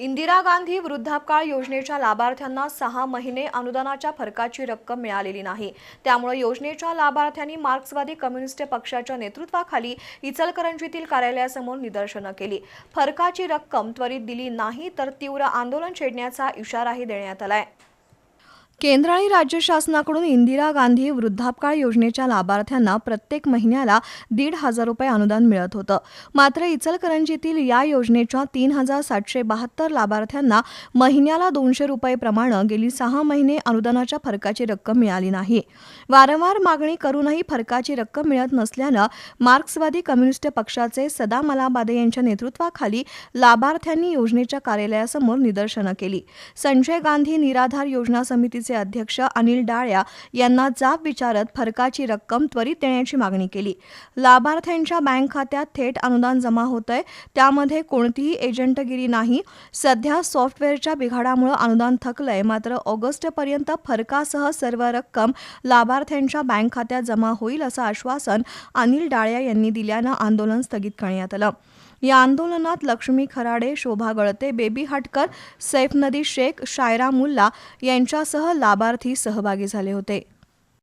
इंदिरा गांधी वृद्धापकाळ योजनेच्या लाभार्थ्यांना सहा महिने अनुदानाच्या फरकाची रक्कम मिळालेली नाही. त्यामुळे योजनेच्या लाभार्थ्यांनी मार्क्सवादी कम्युनिस्ट पक्षाच्या नेतृत्वाखाली इचलकरंजीतील कार्यालयासमोर निदर्शनं केली. फरकाची रक्कम त्वरित दिली नाही तर तीव्र आंदोलन छेडण्याचा इशाराही देण्यात आलाय. केंद्र आणि राज्य शासनाकडून इंदिरा गांधी वृद्धापकाळ योजनेच्या लाभार्थ्यांना प्रत्येक महिन्याला दीड हजार रुपये अनुदान मिळत होतं. मात्र इचलकरंजीतील या योजनेच्या तीन हजार सातशे बहात्तर लाभार्थ्यांना महिन्याला दोनशे रुपयेप्रमाणे गेली सहा महिने अनुदानाच्या फरकाची रक्कम मिळाली नाही. वारंवार मागणी करूनही फरकाची रक्कम मिळत नसल्यानं मार्क्सवादी कम्युनिस्ट पक्षाचे सदा मलाबादे यांच्या नेतृत्वाखाली लाभार्थ्यांनी योजनेच्या कार्यालयासमोर निदर्शनं केली. संजय गांधी निराधार योजना समितीचे अध्यक्ष अनिल डाळ्या यांना जाब विचारत फरकाची रक्कम त्वरित देण्याची मागणी केली. लाभार्थ्यांच्या बँक खात्यात थेट अनुदान जमा होतंय. त्यामध्ये कोणतीही एजंटगिरी नाही. सध्या सॉफ्टवेअरच्या बिघाडामुळे अनुदान थकलंय. मात्र ऑगस्टपर्यंत फरकासह सर्व रक्कम लाभार्थ्यांच्या बँक खात्यात जमा होईल असं आश्वासन अनिल डाळ्या यांनी दिल्यानं आंदोलन स्थगित करण्यात आलं. या आंदोलनात लक्ष्मी खराडे शोभा गळते बेबी हटकर सैफ नदी शेख शायरा मुल्ला यांच्यासह लाभार्थी सहभागी झाले होते.